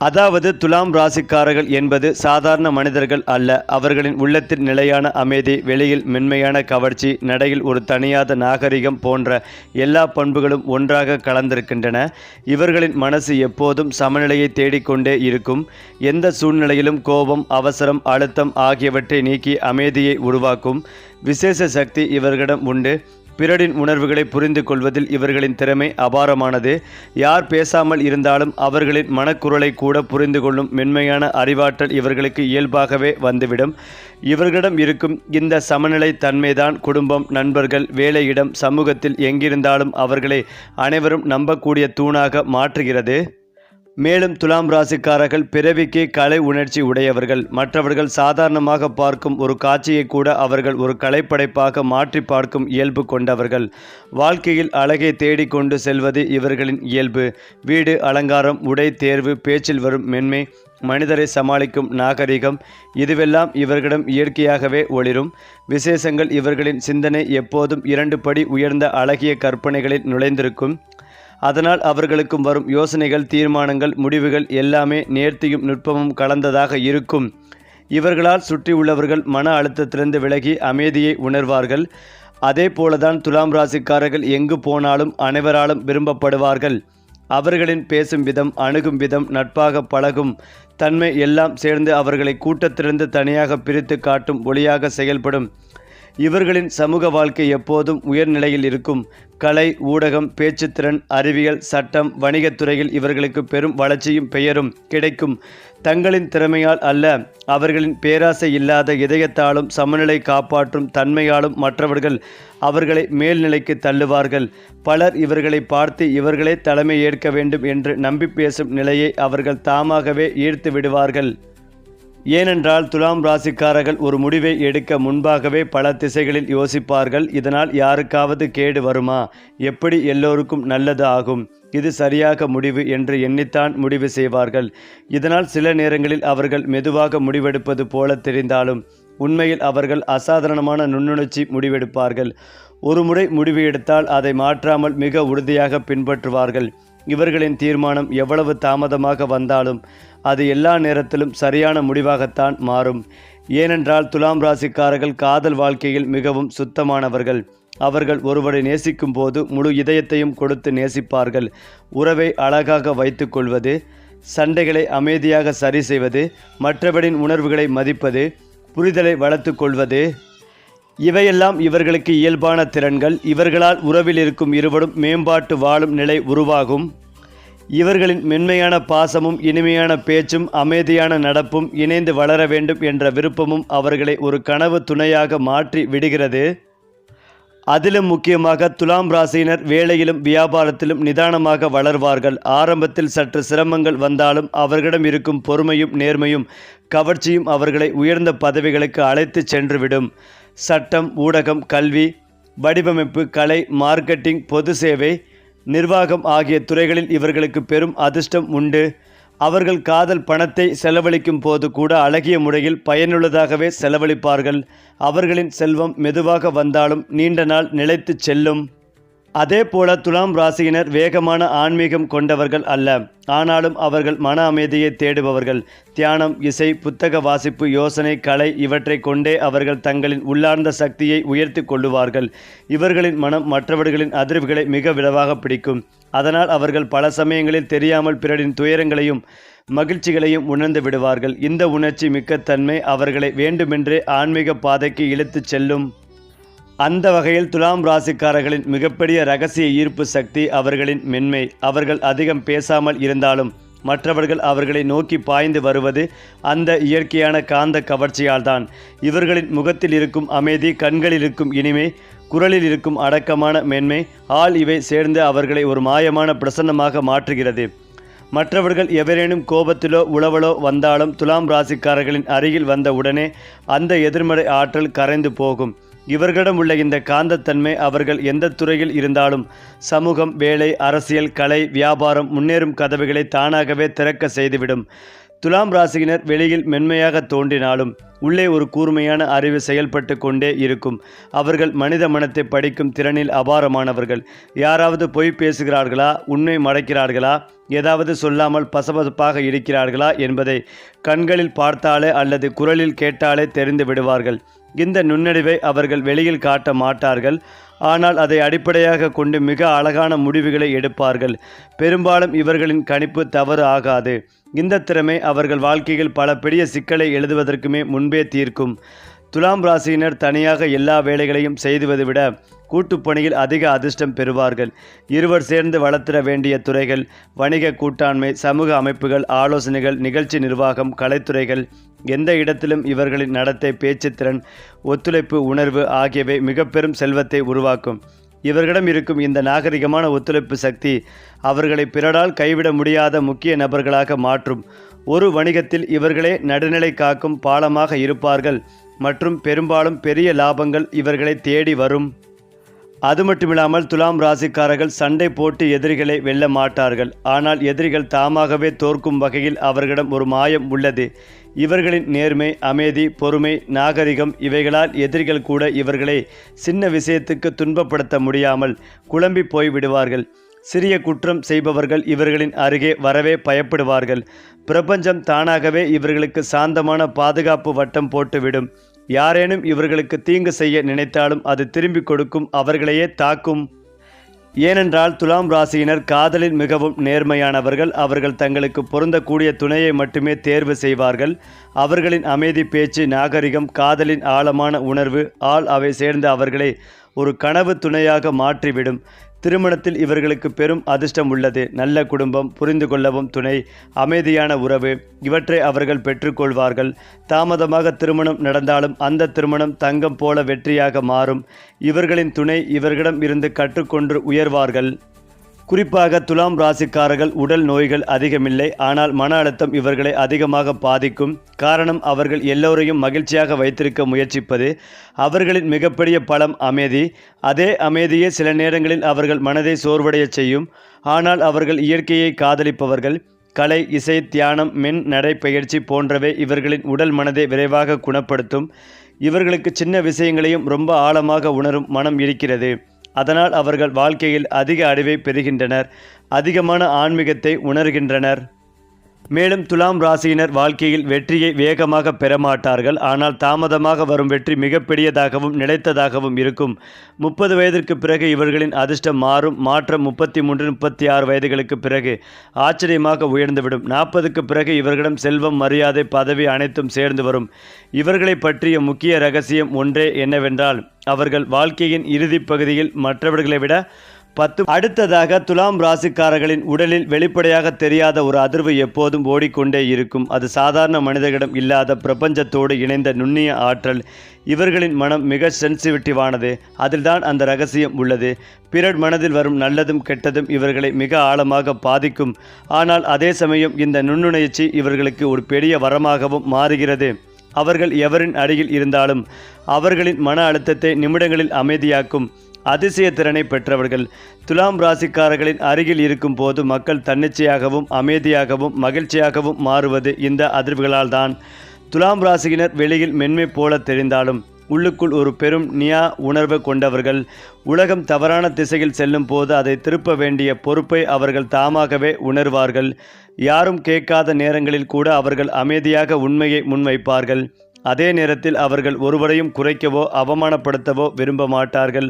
அதாவது துலாம் ராசிக்காரர்கள் என்பது சாதாரண மனிதர்கள் அல்ல. அவர்களின் உள்ளத்தில் நிலையான அமைதி வெளியில் மென்மையான கவர்ச்சி நடையில் ஒரு தனியாத நாகரிகம் போன்ற எல்லா பண்புகளும் ஒன்றாக கலந்திருக்கின்றன. இவர்களின் மனசு எப்போதும் சமநிலையை தேடிக்கொண்டே இருக்கும். எந்த சூழ்நிலையிலும் கோபம் அவசரம் அழுத்தம் ஆகியவற்றை நீக்கி அமைதியை உருவாக்கும். விசேஷ சக்தி இவர்களிடம் உண்டு. பிறரின் உணர்வுகளை புரிந்து கொள்வதில் இவர்களின் திறமை அபாரமானது. யார் பேசாமல் இருந்தாலும் அவர்களின் மனக்குரலை கூட புரிந்து கொள்ளும் மென்மையான அறிவாற்றல் இவர்களுக்கு இயல்பாகவே வந்துவிடும். இவர்களிடம் இருக்கும் இந்த சமநிலை தன்மைதான் குடும்பம் நண்பர்கள் வேலையிடம் சமூகத்தில் எங்கிருந்தாலும் அவர்களை அனைவரும் நம்பக்கூடிய தூணாக மாற்றுகிறது. மேலும் துலாம் ராசிக்காரர்கள் பிறவிக்கே கலை உணர்ச்சி உடையவர்கள். மற்றவர்கள் சாதாரணமாக பார்க்கும் ஒரு காட்சியை கூட அவர்கள் ஒரு கலைப்படைப்பாக மாற்றி பார்க்கும் இயல்பு கொண்டவர்கள். வாழ்க்கையில் அழகை தேடிக்கொண்டு செல்வது இவர்களின் இயல்பு. வீடு அலங்காரம் உடை தேர்வு பேச்சில் வரும் மென்மை மனிதரை சமாளிக்கும் நாகரிகம் இதுவெல்லாம் இவர்களிடம் இயற்கையாகவே ஒளிரும். விசேஷங்கள் இவர்களின் சிந்தனை எப்போதும் இரண்டு படி உயர்ந்த அழகிய கற்பனைகளில் நுழைந்திருக்கும். அதனால் அவர்களுக்கும் வரும் யோசனைகள் தீர்மானங்கள் முடிவுகள் எல்லாமே நேர்த்தியும் நுட்பமும் கலந்ததாக இருக்கும். இவர்களால் சுற்றியுள்ளவர்கள் மன அழுத்தத்திலிருந்து விலகி அமைதியை உணர்வார்கள். அதே போலதான் துலாம் ராசிக்காரர்கள் எங்கு போனாலும் அனைவராலும் விரும்பப்படுவார்கள். அவர்களின் பேசும் விதம் அணுகும் விதம் நட்பாக பழகும். தன்மை எல்லாம் சேர்ந்து அவர்களை கூட்டத்திலிருந்து தனியாக பிரித்து காட்டும் ஒளியாக செயல்படும். இவர்களின் சமூக வாழ்க்கை எப்போதும் உயர்நிலையில் இருக்கும். கலை ஊடகம் பேச்சுத்திறன் அறிவியல் சட்டம் வணிகத்துறையில் இவர்களுக்கு பெரும் வளர்ச்சியும் பெயரும் கிடைக்கும். தங்களின் திறமையால் அல்ல அவர்களின் பேராசை இல்லாத இதயத்தாலும் சமநிலை காப்பாற்றும் தன்மையாலும் மற்றவர்கள் அவர்களை மேல்நிலைக்கு தள்ளுவார்கள். பலர் இவர்களை பார்த்து இவர்களே தலைமை ஏற்க வேண்டும் என்று நம்பி பேசும் நிலையை அவர்கள் தாமாகவே ஈர்த்து விடுவார்கள். ஏனென்றால் துலாம் ராசிக்காரர்கள் ஒரு முடிவை எடுக்க முன்பாகவே பல திசைகளில் யோசிப்பார்கள். இதனால் யாருக்காவது கேடு வருமா? எப்படி எல்லோருக்கும் நல்லது ஆகும்? இது சரியாக முடிவு என்று எண்ணித்தான் முடிவு செய்வார்கள். இதனால் சில நேரங்களில் அவர்கள் மெதுவாக முடிவெடுப்பது போல தெரிந்தாலும் உண்மையில் அவர்கள் அசாதாரணமான நுண்ணுணர்ச்சி முடிவெடுப்பார்கள். ஒரு முறை முடிவு எடுத்தால் அதை மாற்றாமல் மிக உறுதியாக பின்பற்றுவார்கள். இவர்களின் தீர்மானம் எவ்வளவு தாமதமாக வந்தாலும் அது எல்லா நேரத்திலும் சரியான முடிவாகத்தான் மாறும். ஏனென்றால் துலாம் ராசிக்காரர்கள் காதல் வாழ்க்கையில் மிகவும் சுத்தமானவர்கள். அவர்கள் ஒருவரை நேசிக்கும் போது முழு இதயத்தையும் கொடுத்து நேசிப்பார்கள். உறவை அழகாக வைத்துக்கொள்வது சண்டைகளை அமைதியாக சரி செய்வது மற்றவரின் உணர்வுகளை மதிப்பது புரிதலை வளர்த்து கொள்வது. இவையெல்லாம் இவர்களுக்கு இயல்பான திறன்கள். இவர்களால் உறவில் இருக்கும் இருவரும் மேம்பாட்டு வாழும் நிலை உருவாகும். இவர்களின் மென்மையான பாசமும் இனிமையான பேச்சும் அமைதியான நடப்பும் இணைந்து வளர வேண்டும் என்ற விருப்பமும் அவர்களை ஒரு கனவு துணையாக மாற்றி விடுகிறது. அதிலும் முக்கியமாக துலாம் ராசியினர் வேலையிலும் வியாபாரத்திலும் நிதானமாக வளர்வார்கள். ஆரம்பத்தில் சற்று சிரமங்கள் வந்தாலும் அவர்களிடம் இருக்கும் பொறுமையும் நேர்மையும் கவர்ச்சியும் அவர்களை உயர்ந்த பதவிகளுக்கு அழைத்துச் சென்றுவிடும். சட்டம் ஊடகம் கல்வி வடிவமைப்பு கலை மார்க்கெட்டிங் பொது சேவை நிர்வாகம் ஆகிய துறைகளில் இவர்களுக்கு பெரும் அதிர்ஷ்டம் உண்டு. அவர்கள் காதல் பணத்தை செலவழிக்கும் போது கூட அழகிய முறையில் பயனுள்ளதாகவே செலவழிப்பார்கள். அவர்களின் செல்வம் மெதுவாக வந்தாலும் நீண்ட நாள் நிலைத்துச் செல்லும். அதே போல துலாம் ராசியினர் வேகமான ஆன்மீகம் கொண்டவர்கள் அல்ல. ஆனாலும் அவர்கள் மன அமைதியை தேடுபவர்கள். தியானம் இசை புத்தக வாசிப்பு யோசனை கலை இவற்றை கொண்டே அவர்கள் தங்களின் உள்ளார்ந்த சக்தியை உயர்த்தி கொள்ளுவார்கள். இவர்களின் மனம் மற்றவர்களின் அதிர்வுகளை மிக விளவாக பிடிக்கும். அதனால் அவர்கள் பல சமயங்களில் தெரியாமல் பிறரின் துயரங்களையும் மகிழ்ச்சிகளையும் உணர்ந்து விடுவார்கள். இந்த உணர்ச்சி மிக்க தன்மை அவர்களை வேண்டுமென்றே ஆன்மீக பாதைக்கு இழுத்துச் செல்லும். அந்த வகையில் துலாம் ராசிக்காரர்களின் மிகப்பெரிய ரகசிய ஈர்ப்பு சக்தி அவர்களின் மென்மை. அவர்கள் அதிகம் பேசாமல் இருந்தாலும் மற்றவர்கள் அவர்களை நோக்கி பாய்ந்து வருவது அந்த இயற்கையான காந்த கவர்ச்சியால்தான். இவர்களின் முகத்தில் இருக்கும் அமைதி கண்களில் இருக்கும் இனிமை குரலில் இருக்கும் அடக்கமான மென்மை ஆள் இவை சேர்ந்து அவர்களை ஒரு மாயமான பிரசன்னமாக மாற்றுகிறது. மற்றவர்கள் எவரேனும் கோபத்திலோ உளவலோ வந்தாலும் துலாம் ராசிக்காரர்களின் அருகில் வந்த உடனே அந்த எதிர்மறை ஆற்றல் கரைந்து போகும். இவர்களிடம் உள்ள இந்த காந்தத்தன்மை அவர்கள் எந்த துறையில் இருந்தாலும் சமூகம் வேலை அரசியல் கலை வியாபாரம் முன்னேறும் கதவுகளை தானாகவே திறக்க செய்துவிடும். துலாம் ராசியினர் வெளியில் மென்மையாக தோன்றினாலும் உள்ளே ஒரு கூர்மையான அறிவு செயல்பட்டு கொண்டே இருக்கும். அவர்கள் மனித மனத்தை படிக்கும் திறனில் அபாரமானவர்கள். யாராவது பொய் பேசுகிறார்களா? உண்மை மறைக்கிறார்களா? ஏதாவது சொல்லாமல் பசபசப்பாக இருக்கிறார்களா என்பதை கண்களில் பார்த்தாலே அல்லது குரலில் கேட்டாலே தெரிந்து விடுவார்கள். இந்த நுண்ணறிவை அவர்கள் வெளியில் காட்ட மாட்டார்கள். ஆனால் அதை அடிப்படையாக கொண்டு மிக அழகான முடிவுகளை எடுப்பார்கள். பெரும்பாலும் இவர்களின் கணிப்பு தவறு ஆகாது. இந்த திறமை அவர்கள் வாழ்க்கையில் பல பெரிய சிக்கலை எழுதுவதற்குமே முன்பே தீர்க்கும். துலாம் ராசியினர் தனியாக எல்லா வேலைகளையும் செய்துவதை விட கூட்டுப்பணியில் அதிக அதிர்ஷ்டம் பெறுவார்கள். இருவர் சேர்ந்து வளர்த்திட வேண்டிய துறைகள் வணிக கூட்டாண்மை சமூக அமைப்புகள் ஆலோசனைகள் நிகழ்ச்சி நிர்வாகம் கலைத்துறைகள் எந்த இடத்திலும் இவர்களின் நடத்தை பேச்சுத்திறன் ஒத்துழைப்பு உணர்வு ஆகியவை மிக பெரும் செல்வத்தை உருவாக்கும். இவர்களிடம் இருக்கும் இந்த நாகரிகமான ஒத்துழைப்பு சக்தி அவர்களை பிறரால் கைவிட முடியாத முக்கிய நபர்களாக மாற்றும். ஒரு வணிகத்தில் இவர்களே நடுநிலை காக்கும் பாலமாக இருப்பார்கள். மற்றும் பெரும்பாலும் பெரிய லாபங்கள் இவர்களை தேடி வரும். அது மட்டுமில்லாமல் துலாம் ராசிக்காரர்கள் சண்டை போட்டு எதிரிகளை வெல்ல மாட்டார்கள். ஆனால் எதிரிகள் தாமாகவே தோற்கும் வகையில் அவர்களிடம் ஒரு மாயம் உள்ளது. இவர்களின் நேர்மை அமைதி பொறுமை நாகரிகம் இவைகளால் எதிரிகள் கூட இவர்களை சின்ன விஷயத்துக்கு துன்பப்படுத்த முடியாமல் குழம்பி போய் விடுவார்கள் சிறிய குற்றம் செய்பவர்கள் இவர்களின் அருகே வரவே பயப்படுவார்கள். பிரபஞ்சம் தானாகவே இவர்களுக்கு சாந்தமான பாதுகாப்பு வட்டம் போட்டுவிடும். யாரேனும் இவர்களுக்கு தீங்கு செய்ய நினைத்தாலும் அது திரும்பிக் கொடுக்கும் அவர்களையே தாக்கும். ஏனென்றால் துலாம் ராசியினர் காதலில் மிகவும் நேர்மையானவர்கள் அவர்கள் தங்களுக்கு பொருந்தக்கூடிய துணையை மட்டுமே தேர்வு செய்வார்கள். அவர்களின் அமைதி பேச்சு நாகரிகம் காதலின் ஆழமான உணர்வு ஆள் அவை சேர்ந்த அவர்களை ஒரு கனவு துணையாக மாற்றிவிடும். திருமணத்தில் இவர்களுக்கு பெரும் அதிர்ஷ்டம் உள்ளது. நல்ல குடும்பம் புரிந்து கொள்ளவும் துணை அமைதியான உறவு இவற்றை அவர்கள் பெற்றுக்கொள்வார்கள். தாமதமாக திருமணம் நடந்தாலும் அந்த திருமணம் தங்கம் போல வெற்றியாக மாறும். இவர்களின் துணை இவர்களிடம் இருந்து கற்றுக்கொண்டு உயர்வார்கள். குறிப்பாக துலாம் ராசிக்காரர்கள் உடல் நோய்கள் அதிகமில்லை. ஆனால் மன அழுத்தம் இவர்களை அதிகமாக பாதிக்கும். காரணம் அவர்கள் எல்லோரையும் மகிழ்ச்சியாக வைத்திருக்க முயற்சிப்பது அவர்களின் மிகப்பெரிய பலம் அமைதி. அதே அமைதியே சில நேரங்களில் அவர்கள் மனதை சோர்வடைய செய்யும். ஆனால் அவர்கள் இயற்கையை காதலிப்பவர்கள். கலை இசை தியானம் மென் நடைப்பயிற்சி போன்றவை இவர்களின் உடல் மனதை விரைவாக குணப்படுத்தும். இவர்களுக்கு சின்ன விஷயங்களையும் ரொம்ப ஆழமாக உணரும் மனம் இருக்கிறது. அதனால் அவர்கள் வாழ்க்கையில் அதிக அறிவை பெறுகின்றனர் அதிகமான ஆன்மீகத்தை உணர்கின்றனர். மேலும் துலாம் ராசியினர் வாழ்க்கையில் வெற்றியை வேகமாக பெறமாட்டார்கள். ஆனால் தாமதமாக வரும் வெற்றி மிகப்பெரியதாகவும் நிலைத்ததாகவும் இருக்கும். முப்பது வயதிற்கு பிறகு இவர்களின் அதிர்ஷ்டம் மாறும். மாற்றம் முப்பத்தி மூன்று முப்பத்தி ஆறு வயதுகளுக்கு பிறகு ஆச்சரியமாக உயர்ந்துவிடும். நாற்பதுக்கு பிறகு இவர்களிடம் செல்வம் மரியாதை பதவி அனைத்தும் சேர்ந்து வரும். இவர்களை பற்றிய முக்கிய ரகசியம் ஒன்றே என்னவென்றால் அவர்கள் வாழ்க்கையின் இறுதிப் பகுதியில் மற்றவர்களை விட பத்து அடுத்ததாக துலாம் ராசிக்காரர்களின் உடலில் வெளிப்படையாக தெரியாத ஒரு அதிர்வு எப்போதும் ஓடிக்கொண்டே இருக்கும். அது சாதாரண மனிதர்களிடம் இல்லாத பிரபஞ்சத்தோடு இணைந்த நுண்ணிய ஆற்றல். இவர்களின் மனம் மிக சென்சிட்டிவானது அதில்தான் அந்த ரகசியம் உள்ளது. பிறர் மனதில் வரும் நல்லதும் கெட்டதும் இவர்களை மிக ஆழமாக பாதிக்கும். ஆனால் அதே சமயம் இந்த நுண்ணுணர்ச்சி இவர்களுக்கு ஒரு பெரிய வரமாகவும் மாறுகிறது. அவர்கள் எவரின் அருகில் இருந்தாலும் அவர்களின் மன அழுத்தத்தை நிமிடங்களில் அமைதியாக்கும். அதிசய திறனை பெற்றவர்கள். துலாம் ராசிக்காரர்களின் அருகில் இருக்கும் போது மக்கள் தன்னிச்சையாகவும் அமைதியாகவும் மகிழ்ச்சியாகவும் மாறுவது இந்த அதிர்வுகளால் தான். துலாம் ராசியினர் வெளியில் மென்மை போல தெரிந்தாலும் உள்ளுக்குள் ஒரு பெரும் நியா உணர்வு கொண்டவர்கள். உலகம் தவறான திசையில் செல்லும் போது அதை திருப்ப வேண்டிய பொறுப்பை அவர்கள் தாமாகவே உணர்வார்கள். யாரும் கேட்காத நேரங்களில் கூட அவர்கள் அமைதியாக உண்மையை முன்வைப்பார்கள். அதே நேரத்தில் அவர்கள் ஒருவரையும் குறைக்கவோ அவமானப்படுத்தவோ விரும்ப மாட்டார்கள்.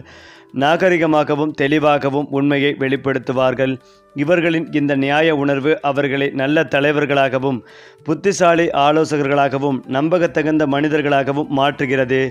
நாகரிகமாகவும் தெளிவாகவும் உண்மையை வெளிப்படுத்துவார்கள். இவர்களின் இந்த நியாய உணர்வு அவர்களை நல்ல தலைவர்களாகவும் புத்திசாலி ஆலோசகர்களாகவும் நம்பகத்தகுந்த மனிதர்களாகவும் மாற்றுகிறது.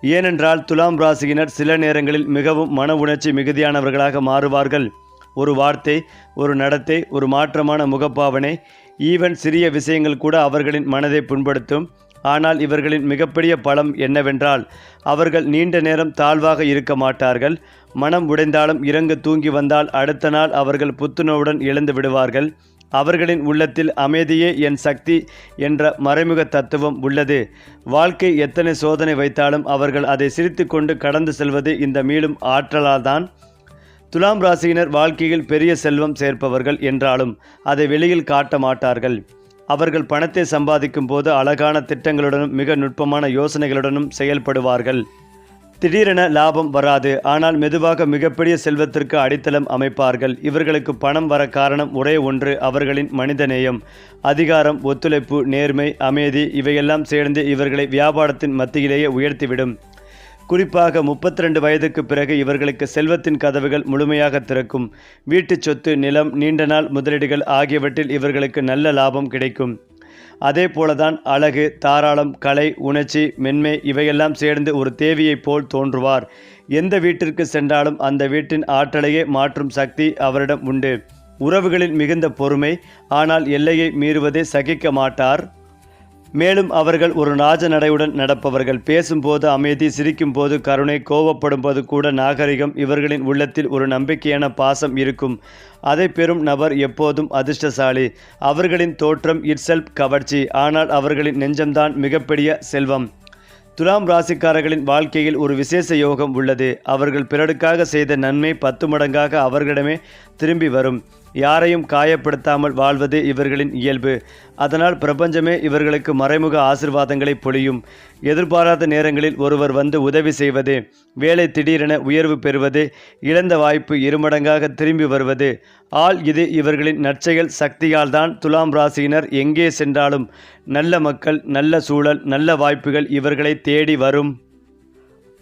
ஏனென்றால் துலாம் ராசியினர் சில நேரங்களில் மிகவும் மன உணர்ச்சி மிகுதியானவர்களாக மாறுவார்கள். ஒரு வார்த்தை ஒரு நடத்தை ஒரு மாற்றமான முகப்பாவனை ஈவன் சிறிய விஷயங்கள் கூட அவர்களின் மனதை புண்படுத்தும். ஆனால் இவர்களின் மிகப்பெரிய பலம் என்னவென்றால் அவர்கள் நீண்ட நேரம் தாழ்வாக இருக்க மாட்டார்கள். மனம் உடைந்தாலும் இறங்கு தூங்கி வந்தால் அடுத்த நாள் அவர்கள் புத்துணர்வுடன் எழுந்து விடுவார்கள். அவர்களின் உள்ளத்தில் அமைதியே என் சக்தி என்ற மறைமுக தத்துவம் உள்ளது. வாழ்க்கை எத்தனை சோதனை வைத்தாலும் அவர்கள் அதை சிரித்துக்கொண்டு கடந்து செல்வது இந்த மீளும் ஆற்றலால்தான். துலாம் ராசியினர் வாழ்க்கையில் பெரிய செல்வம் சேர்ப்பவர்கள் என்றாலும் அதை வெளியில் காட்ட மாட்டார்கள். அவர்கள் பணத்தை சம்பாதிக்கும் போது அழகான திட்டங்களுடனும் மிக நுட்பமான யோசனைகளுடனும் செயல்படுவார்கள். திடீரென லாபம் வராது. ஆனால் மெதுவாக மிகப்பெரிய செல்வத்திற்கு அடித்தளம் அமைப்பார்கள். இவர்களுக்கு பணம் வர காரணம் ஒரே ஒன்று அவர்களின் மனிதநேயம். அதிகாரம் ஒத்துழைப்பு நேர்மை அமைதி இவையெல்லாம் சேர்ந்து இவர்களை வியாபாரத்தின் மத்தியிலேயே உயர்த்திவிடும். குறிப்பாக முப்பத்தி ரெண்டு வயதுக்கு பிறகு இவர்களுக்கு செல்வத்தின் கதவுகள் முழுமையாக திறக்கும். வீட்டுச் சொத்து நிலம் நீண்ட நாள் முதலீடுகள் ஆகியவற்றில் இவர்களுக்கு நல்ல லாபம் கிடைக்கும். அதே போலதான் அழகு தாராளம் கலை உணர்ச்சி மென்மை இவையெல்லாம் சேர்ந்து ஒரு தேவியைப் போல் தோன்றுவார். எந்த வீட்டிற்கு சென்றாலும் அந்த வீட்டின் ஆற்றலையே மாற்றும் சக்தி அவரிடம் உண்டு. உறவுகளில் மிகுந்த பொறுமை ஆனால் எல்லையை மீறுவதை சகிக்க மாட்டார். மேலும் அவர்கள் ஒரு ராஜ நடையுடன் நடப்பவர்கள். பேசும்போது அமைதி சிரிக்கும்போது கருணை கோவப்படும் போது கூட நாகரிகம் இவர்களின் உள்ளத்தில் ஒரு நம்பிக்கையான பாசம் இருக்கும். அதை பெறும் நபர் எப்போதும் அதிர்ஷ்டசாலி. அவர்களின் தோற்றம் இட்செல்ஃப் கவர்ச்சி. ஆனால் அவர்களின் நெஞ்சம்தான் மிகப்பெரிய செல்வம். துலாம் ராசிக்காரர்களின் வாழ்க்கையில் ஒரு விசேஷ யோகம் உள்ளது. அவர்கள் பிறருக்காக செய்த நன்மை பத்து மடங்காக அவர்களிடமே திரும்பி வரும். யாரையும் காயப்படுத்தாமல் வாழ்வது இவர்களின் இயல்பு. அதனால் பிரபஞ்சமே இவர்களுக்கு மறைமுக ஆசிர்வாதங்களை பொழியும். எதிர்பாராத நேரங்களில் ஒருவர் வந்து உதவி செய்வது வேலை திடீரென உயர்வு பெறுவது இழந்த வாய்ப்பு இருமடங்காக திரும்பி வருவது. ஆள் இது இவர்களின் நற்செயல் சக்தியால் தான் துலாம் ராசியினர் எங்கே சென்றாலும் நல்ல மக்கள் நல்ல சூழல் நல்ல வாய்ப்புகள் இவர்களை தேடி வரும்.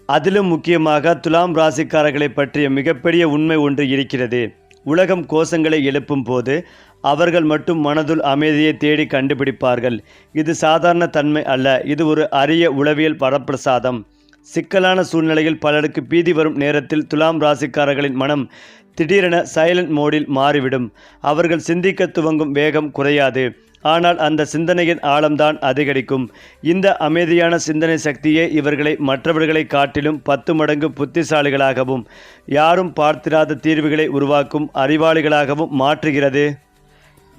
அதிலும் முக்கியமாக துலாம் ராசிக்காரர்களை பற்றிய மிகப்பெரிய உண்மை ஒன்று இருக்கிறது. உலகம் கோஷங்களை எழுப்பும் போது அவர்கள் மட்டும் மனதுள் அமைதியை தேடி கண்டுபிடிப்பார்கள். இது சாதாரண தன்மை அல்ல. இது ஒரு அரிய உளவியல் வரப்பிரசாதம். சிக்கலான சூழ்நிலையில் பலருக்கு பீதி வரும் நேரத்தில் துலாம் ராசிக்காரர்களின் மனம் திடீரென சைலண்ட் மோடில் மாறிவிடும். அவர்கள் சிந்திக்க துவங்கும் வேகம் குறையாது. ஆனால் அந்த சிந்தனையின் ஆழம்தான் அதிகரிக்கும். இந்த அமைதியான சிந்தனை சக்தியே இவர்களை மற்றவர்களை காட்டிலும் பத்து மடங்கு புத்திசாலிகளாகவும் யாரும் பார்த்திராத தீர்வுகளை உருவாக்கும் அறிவாளிகளாகவும் மாற்றுகிறது.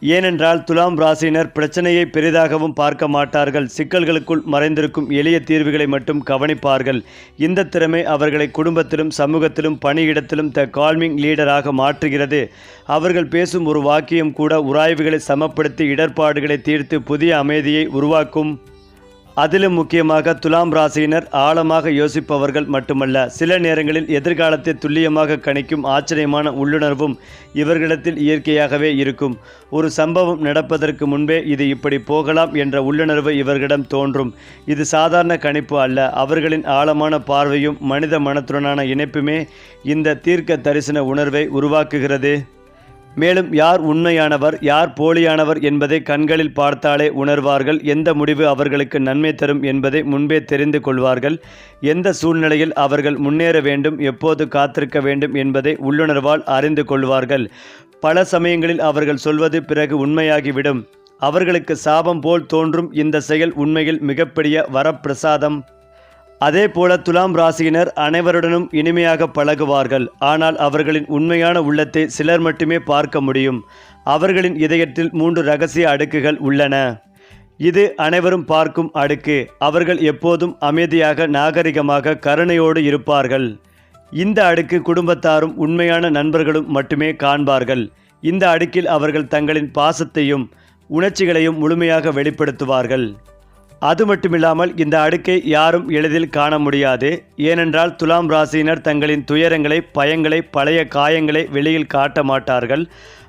ஏனென்றால் துலாம் ராசியினர் பிரச்சனையை பெரிதாகவும் பார்க்க மாட்டார்கள். சிக்கல்களுக்குள் மறைந்திருக்கும் எளிய தீர்வுகளை மட்டும் கவனிப்பார்கள். இந்த திறமை அவர்களை குடும்பத்திலும் சமூகத்திலும் பணியிடத்திலும் த கால்மிங் லீடராக மாற்றுகிறது. அவர்கள் பேசும் ஒரு வாக்கியம் கூட உராய்வுகளை சமப்படுத்தி இடர்பாடுகளை தீர்த்து புதிய அமைதியை உருவாக்கும் அதிலும் முக்கியமாக துலாம் ராசியினர் ஆழமாக யோசிப்பவர்கள் மட்டுமல்ல சில நேரங்களில் எதிர்காலத்தை துல்லியமாக கணிக்கும் ஆச்சரியமான உள்ளுணர்வும் இவர்களிடத்தில் இயற்கையாகவே இருக்கும். ஒரு சம்பவம் நடப்பதற்கு முன்பே இது இப்படி போகலாம் என்ற உள்ளுணர்வு இவர்களிடம் தோன்றும். இது சாதாரண கணிப்பு அல்ல. அவர்களின் ஆழமான பார்வையும் மனித மனத்துடனான இணைப்புமே இந்த தீர்க்க தரிசன உணர்வை உருவாக்குகிறது. மேலும் யார் உண்மையானவர் யார் போலியானவர் என்பதை கண்களில் பார்த்தாலே உணர்வார்கள். எந்த முடிவு அவர்களுக்கு நன்மை தரும் என்பதை முன்பே தெரிந்து கொள்வார்கள். எந்த சூழ்நிலையில் அவர்கள் முன்னேற வேண்டும் எப்போது காத்திருக்க வேண்டும் என்பதை உள்ளுணர்வால் அறிந்து கொள்வார்கள். பல சமயங்களில் அவர்கள் சொல்வது பிறகு உண்மையாகிவிடும். அவர்களுக்கு சாபம் போல் தோன்றும் இந்த செயல் உண்மையில் மிகப்பெரிய வரப்பிரசாதம். அதே போல துலாம் ராசியினர் அனைவருடனும் இனிமையாக பழகுவார்கள். ஆனால் அவர்களின் உண்மையான உள்ளத்தை சிலர் மட்டுமே பார்க்க முடியும். அவர்களின் இதயத்தில் மூன்று ரகசிய அடுக்குகள் உள்ளன. இது அனைவரும் பார்க்கும் அடுக்கு. அவர்கள் எப்போதும் அமைதியாக நாகரிகமாக கருணையோடு இருப்பார்கள். இந்த அடுக்கு குடும்பத்தாரும் உண்மையான நண்பர்களும் மட்டுமே காண்பார்கள். இந்த அடுக்கில் அவர்கள் தங்களின் பாசத்தையும் உணர்ச்சிகளையும் முழுமையாக வெளிப்படுத்துவார்கள். அது மட்டுமில்லாமல் இந்த அடுக்கை யாரும் எளிதில் காண முடியாது. ஏனென்றால் துலாம் ராசியினர் தங்களின் துயரங்களை பயங்களை பழைய காயங்களை வெளியில் காட்ட மாட்டார்கள்.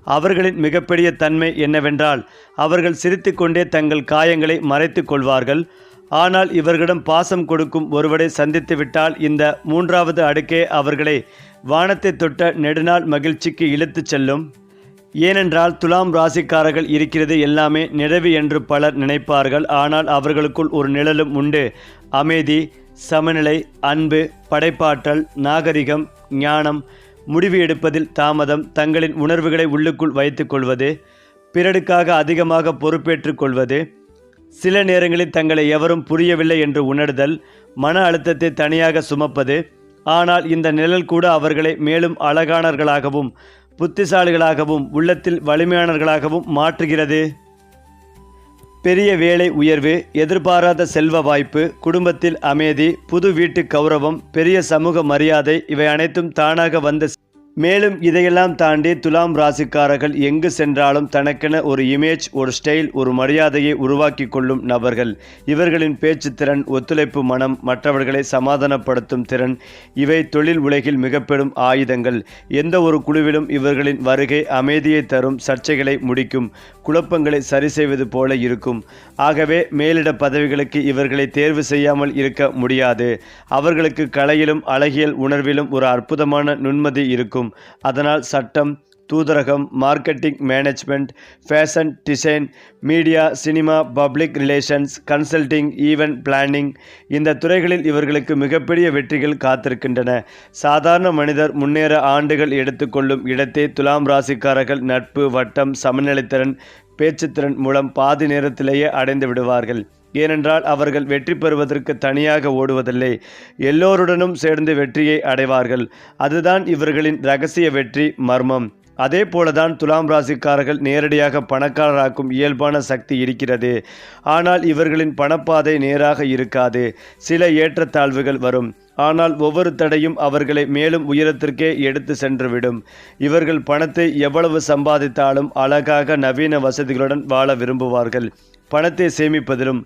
அவர்களின் மிகப்பெரிய தன்மை என்னவென்றால் அவர்கள் சிரித்துக்கொண்டே தங்கள் காயங்களை மறைத்து கொள்வார்கள். ஆனால் இவர்களிடம் பாசம் கொடுக்கும் ஒருவரை சந்தித்துவிட்டால் இந்த மூன்றாவது அடுக்கே அவர்களை வானத்தை தொட்ட நெடுநாள் மகிழ்ச்சிக்கு இழுத்துச் செல்லும். ஏனென்றால் துலாம் ராசிக்காரர்கள் இருக்கிறது எல்லாமே நிறவு என்று பலர் நினைப்பார்கள். ஆனால் அவர்களுக்குள் ஒரு நிழலும் உண்டு. அமைதி சமநிலை அன்பு படைப்பாற்றல் நாகரிகம் ஞானம் முடிவு எடுப்பதில் தாமதம் தங்களின் உணர்வுகளை உள்ளுக்குள் வைத்துக்கொள்வது பிறருக்காக அதிகமாக பொறுப்பேற்றுக் கொள்வது சில நேரங்களில் தங்களை எவரும் புரியவில்லை என்று உணர்தல் மன அழுத்தத்தை தனியாக சுமப்பது ஆனால் இந்த நிழல் கூட அவர்களை மேலும் அழகானவர்களாகவும் புத்திசாலிகளாகவும் உள்ளத்தில் வலிமையானவர்களாகவும் மாற்றுகிறது. பெரிய வேலை உயர்வு எதிர்பாராத செல்வ வாய்ப்பு குடும்பத்தில் அமைதி புது வீட்டு கௌரவம் பெரிய சமூக மரியாதை இவை அனைத்தும் தானாக வந்த மேலும் இதையெல்லாம் தாண்டி துலாம் ராசிக்காரர்கள் எங்கு சென்றாலும் தனக்கென ஒரு இமேஜ் ஒரு ஸ்டைல் ஒரு மரியாதையை உருவாக்கி கொள்ளும் நபர்கள். இவர்களின் பேச்சு திறன் ஒத்துழைப்பு மனம் மற்றவர்களை சமாதானப்படுத்தும் திறன் இவை தொழில் உலகில் மிகப்பெரும் ஆயுதங்கள். எந்த ஒரு குழுவிலும் இவர்களின் வருகை அமைதியை தரும் சர்ச்சைகளை முடிக்கும் குழப்பங்களை சரி செய்வது போல இருக்கும். ஆகவே மேலிட பதவிகளுக்கு இவர்களை தேர்வு செய்யாமல் இருக்க முடியாது. அவர்களுக்கு கலையிலும் அழகியல் உணர்விலும் ஒரு அற்புதமான நுண்மதி இருக்கும். அதனால் சட்டம் தூதரகம் marketing management fashion design media cinema public relations consulting event planning இந்த துறைகளில் இவர்களுக்கு மிகப்பெரிய வெற்றிகள் காத்திருக்கின்றன. சாதாரண மனிதர் முன்னேற ஆண்டுகள் எடுத்துக்கொள்ளும் இடத்தை துலாம் ராசிக்காரர்கள் நட்பு வட்டம் சமநிலைத்திறன் பேச்சுத்திறன் மூலம் பாதி நேரத்திலேயே அடைந்து விடுவார்கள். ஏனென்றால் அவர்கள் வெற்றி பெறுவதற்கு தனியாக ஓடுவதில்லை. எல்லோருடனும் சேர்ந்து வெற்றியை அடைவார்கள். அதுதான் இவர்களின் ரகசிய வெற்றி மர்மம். அதே போலதான் துலாம் ராசிக்காரர்கள் நேரடியாக பணக்காரராக்கும் இயல்பான சக்தி இருக்கிறது. ஆனால் இவர்களின் பணப்பாதை நேராக இருக்காது. சில ஏற்றத்தாழ்வுகள் வரும். ஆனால் ஒவ்வொரு தடையும் அவர்களை மேலும் உயரத்திற்கே எடுத்து சென்றுவிடும். இவர்கள் பணத்தை எவ்வளவு சம்பாதித்தாலும் அழகாக நவீன வசதிகளுடன் வாழ விரும்புவார்கள். பணத்தை சேமிப்பதிலும்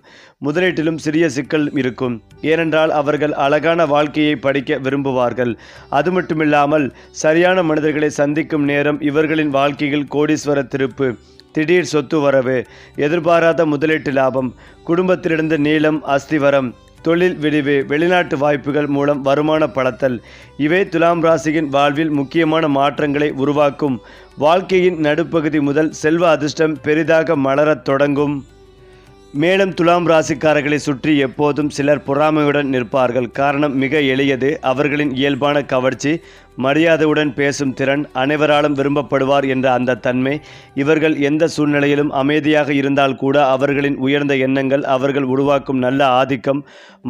முதலீட்டிலும் சிறிய சிக்கல் இருக்கும். ஏனென்றால் அவர்கள் அழகான வாழ்க்கையை படிக்க விரும்புவார்கள். அது மட்டுமில்லாமல் சரியான மனிதர்களை சந்திக்கும் நேரம் இவர்களின் வாழ்க்கையில் கோடீஸ்வர திருப்பு திடீர் சொத்து வரவு எதிர்பாராத முதலீட்டு லாபம் குடும்பத்திலிருந்து நீளம் அஸ்திவரம் தொழில் விரிவு வெளிநாட்டு வாய்ப்புகள் மூலம் வருமான பலத்தல் இவை துலாம் ராசியின் வாழ்வில் முக்கியமான மாற்றங்களை உருவாக்கும். வாழ்க்கையின் நடுப்பகுதி முதல் செல்வ அதிர்ஷ்டம் பெரிதாக மலரத் தொடங்கும். மேலும் துலாம் ராசிக்காரர்களை சுற்றி எப்போதும் சிலர் பொறாமையுடன் நிற்பார்கள். காரணம் மிக எளியது. அவர்களின் இயல்பான கவர்ச்சி மரியாதையுடன் பேசும் திறன் அனைவராலும் விரும்பப்படுவார் என்ற அந்த தன்மை இவர்கள் எந்த சூழ்நிலையிலும் அமைதியாக இருந்தால் கூட அவர்களின் உயர்ந்த எண்ணங்கள் அவர்கள் உருவாக்கும் நல்ல ஆதிக்கம்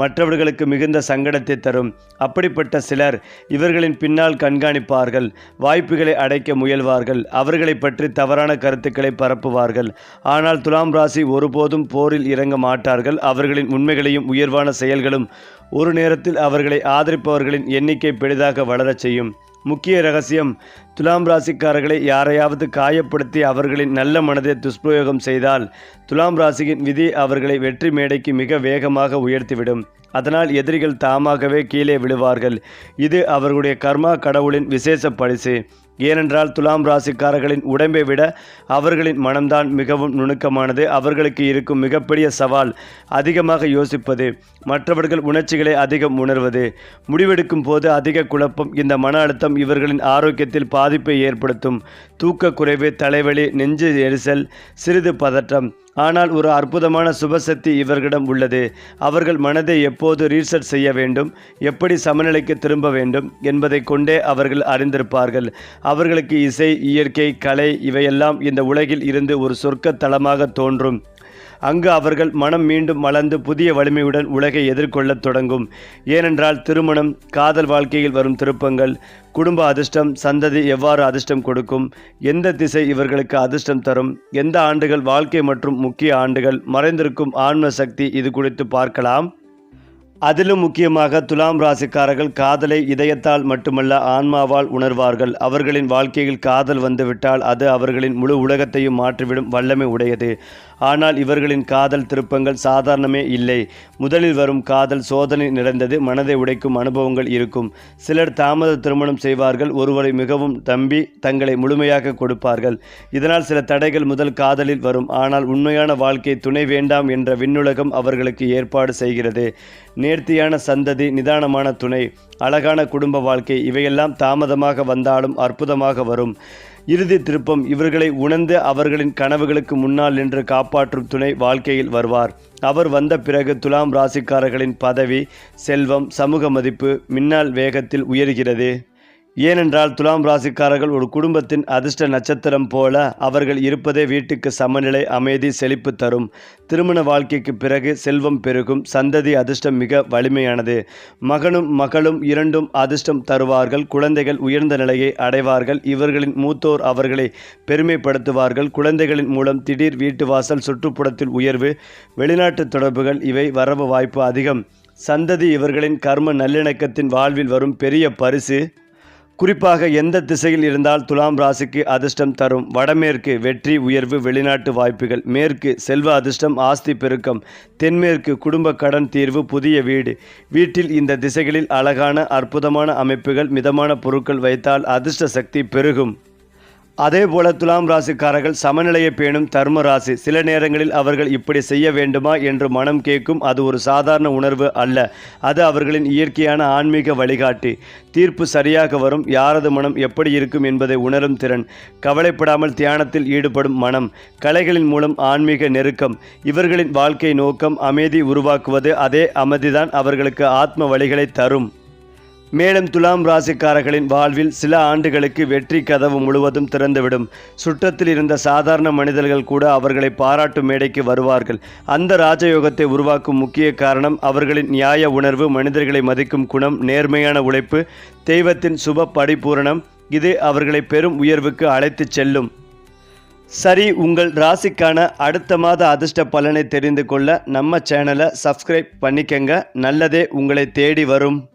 மற்றவர்களுக்கு மிகுந்த சங்கடத்தை தரும். அப்படிப்பட்ட சிலர் இவர்களின் பின்னால் கண்காணிப்பார்கள் வாய்ப்புகளை அடைக்க முயல்வார்கள் அவர்களை பற்றி தவறான கருத்துக்களை பரப்புவார்கள். ஆனால் துலாம் ராசி ஒருபோதும் போரில் இறங்க மாட்டார்கள் அவர்களின் உண்மைகளையும் உயர்வான செயல்களும் ஒரு நேரத்தில் அவர்களை ஆதரிப்பவர்களின் எண்ணிக்கை பெரிதாக வளரச் செய்யும். முக்கிய ரகசியம் துலாம் ராசிக்காரர்களை யாரையாவது காயப்படுத்தி அவர்களின் நல்ல மனதை துஷ்பிரயோகம் செய்தால் துலாம் ராசியின் விதி அவர்களை வெற்றி மேடைக்கு மிக வேகமாக உயர்த்திவிடும். அதனால் எதிரிகள் தாமாகவே கீழே விழுவார்கள். இது அவர்களுடைய கர்மா கடவுளின் விசேஷ பரிசு. ஏனென்றால் துலாம் ராசிக்காரர்களின் உடம்பை விட அவர்களின் மனம்தான் மிகவும் நுணுக்கமானது. அவர்களுக்கு இருக்கும் மிகப்பெரிய சவால் அதிகமாக யோசிப்பது மற்றவர்கள் உணர்ச்சிகளை அதிகம் உணர்வது. முடிவெடுக்கும் போது அதிக குழப்பம் இந்த மன அழுத்தம் இவர்களின் ஆரோக்கியத்தில் பாதிப்பை ஏற்படுத்தும். தூக்க குறைவு தலைவலி நெஞ்சு எரிசல் சிறிது பதற்றம் ஆனால் ஒரு அற்புதமான சுபசக்தி இவர்களிடம் உள்ளது. அவர்கள் மனதை எப்போது ரீசெட் செய்ய வேண்டும் எப்படி சமநிலைக்கு திரும்ப வேண்டும் என்பதை கொண்டே அவர்கள் அறிந்திருப்பார்கள். அவர்களுக்கு இசை இயற்கை கலை இவையெல்லாம் இந்த உலகில் இருந்து ஒரு சொர்க்க தளமாக தோன்றும். அங்கு அவர்கள் மனம் மீண்டும் மலர்ந்து புதிய வலிமையுடன் உலகை எதிர்கொள்ளத் தொடங்கும். ஏனென்றால் திருமணம் காதல் வாழ்க்கையில் வரும் திருப்பங்கள் குடும்ப அதிர்ஷ்டம் சந்ததி எவ்வாறு அதிர்ஷ்டம் கொடுக்கும் எந்த திசை இவர்களுக்கு அதிர்ஷ்டம் தரும் எந்த ஆண்டுகள் வாழ்க்கை மற்றும் முக்கிய ஆண்டுகள் மறைந்திருக்கும் ஆன்ம சக்தி இது குறித்து பார்க்கலாம். அதிலும் முக்கியமாக துலாம் ராசிக்காரர்கள் காதலை இதயத்தால் மட்டுமல்ல ஆன்மாவால் உணர்வார்கள். அவர்களின் வாழ்க்கையில் காதல் வந்துவிட்டால் அது அவர்களின் முழு உலகத்தையும் மாற்றிவிடும் வல்லமை உடையது. ஆனால் இவர்களின் காதல் திருப்பங்கள் சாதாரணமே இல்லை. முதலில் வரும் காதல் சோதனை நிறைந்தது மனதை உடைக்கும் அனுபவங்கள் இருக்கும். சிலர் தாமத திருமணம் செய்வார்கள். ஒருவரை மிகவும் தம்பி தங்களை முழுமையாக கொடுப்பார்கள். இதனால் சில தடைகள் முதல் காதலில் வரும். ஆனால் உண்மையான வாழ்க்கை துணை வேண்டாம் என்ற விண்ணுலகம் அவர்களுக்கு ஏற்பாடு செய்கிறது. நேர்த்தியான சந்ததி நிதானமான துணை அழகான குடும்ப வாழ்க்கை இவையெல்லாம் தாமதமாக வந்தாலும் அற்புதமாக வரும். இறுதி திருப்பம் இவர்களை உணர்ந்து அவர்களின் கனவுகளுக்கு முன்னால் நின்று காப்பாற்றும் துணை வாழ்க்கையில் வருவார். அவர் வந்த பிறகு துலாம் ராசிக்காரர்களின் பதவி செல்வம் சமூக மதிப்பு மின்னால் வேகத்தில் உயர்கிறது. ஏனென்றால் துலாம் ராசிக்காரர்கள் ஒரு குடும்பத்தின் அதிர்ஷ்ட நட்சத்திரம் போல அவர்கள் இருப்பதே வீட்டுக்கு சமநிலை அமைதி செழிப்பு தரும். திருமண வாழ்க்கைக்கு பிறகு செல்வம் பெருகும். சந்ததி அதிர்ஷ்டம் மிக வலிமையானது. மகனும் மகளும் இரண்டும் அதிர்ஷ்டம் தருவார்கள். குழந்தைகள் உயர்ந்த நிலையை அடைவார்கள். இவர்களின் மூத்தோர் அவர்களை பெருமைப்படுத்துவார்கள். குழந்தைகளின் மூலம் திடீர் வீட்டு வாசல் சுற்றுப்புறத்தில் உயர்வு வெளிநாட்டு தொடர்புகள் இவை வரவு வாய்ப்பு அதிகம். சந்ததி இவர்களின் கர்ம நல்லிணக்கத்தின் வாழ்வில் வரும் பெரிய பரிசு. குறிப்பாக எந்த திசையில் இருந்தால் துலாம் ராசிக்கு அதிர்ஷ்டம் தரும். வடமேற்கு வெற்றி உயர்வு வெளிநாட்டு வாய்ப்புகள். மேற்கு செல்வ அதிர்ஷ்டம் ஆஸ்தி பெருக்கம். தென்மேற்கு குடும்ப கடன் தீர்வு புதிய வீடு. வீட்டில் இந்த திசைகளில் அழகான அற்புதமான அமைப்புகள் மிதமான பொருட்கள் வைத்தால் அதிர்ஷ்ட சக்தி பெருகும். அதேபோல துலாம் ராசிக்காரர்கள் சமநிலையை பேணும் தர்ம ராசி. சில நேரங்களில் அவர்கள் இப்படி செய்ய வேண்டுமா என்று மனம் கேட்கும் அது ஒரு சாதாரண உணர்வு அல்ல. அது அவர்களின் இயற்கையான ஆன்மீக வழிகாட்டி. தீர்ப்பு சரியாக வரும். யாரது மனம் எப்படி இருக்கும் என்பதை உணரும் திறன். கவலைப்படாமல் தியானத்தில் ஈடுபடும் மனம். கலைகளின் மூலம் ஆன்மீக நெருக்கம். இவர்களின் வாழ்க்கை நோக்கம் அமைதி உருவாக்குவது. அதே அமைதிதான் அவர்களுக்கு ஆத்ம வழிகளை தரும். மேலும் துலாம் ராசிக்காரர்களின் வாழ்வில் சில ஆண்டுகளுக்கு வெற்றி கதவு முழுவதும் திறந்துவிடும். சுற்றத்தில் இருந்த சாதாரண மனிதர்கள் கூட அவர்களை பாராட்டும் மேடைக்கு வருவார்கள். அந்த ராஜயோகத்தை உருவாக்கும் முக்கிய காரணம் அவர்களின் நியாய உணர்வு மனிதர்களை மதிக்கும் குணம் நேர்மையான உழைப்பு தெய்வத்தின் சுப படிபூரணம் இது அவர்களை பெரும் உயர்வுக்கு அழைத்துச் செல்லும். சரி உங்கள் ராசிக்கான அடுத்த மாத அதிர்ஷ்ட பலனை தெரிந்து கொள்ள நம்ம சேனலை சப்ஸ்கிரைப் பண்ணிக்கங்க. நல்லதே உங்களை தேடி வரும்.